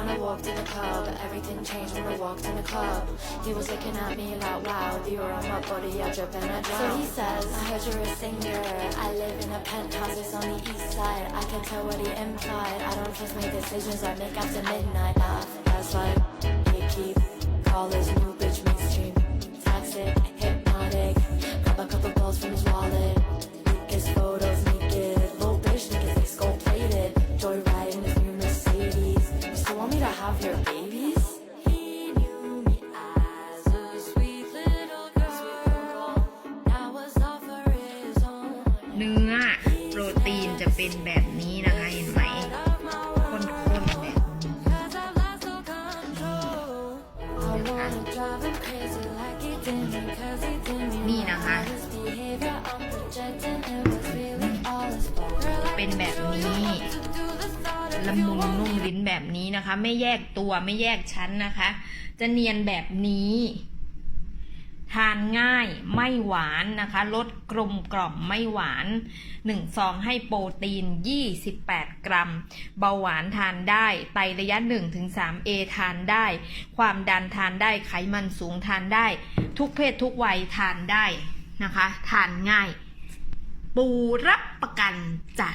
when I walked in the club. Everything changed when I walked in the club. He was looking at me like, wow, you're on my body, I drip and I drop. So he says, I heard you're a singer. I live in a penthouse, it's on the east side. I can tell what he implied. I don't trust my decisions I make after midnight. that's why you keep call his new เนื้อโปรตีนจะเป็นแบบนี้นะคะเห็นไหมข้นๆแบบนี่ยนี่นะคะ เป็นแบบนี้ละมุนนุ่มลิ้นแบบนี้ นะคะ ไม่แยกตัวไม่แยกชั้นนะคะ จะเนียนแบบนี้ ทานง่ายไม่หวานนะคะรสกลมกล่อม ไม่หวาน1ซองให้โปรตีน 28 กรัมเบาหวานทานได้ ไตระยะ1 3อทานได้ ความดันทานได้ไขมันสูงทานได้ ทุกเพศทุกวัยทานได้นะคะ ทานง่าย ปูรับประกันจ้ะ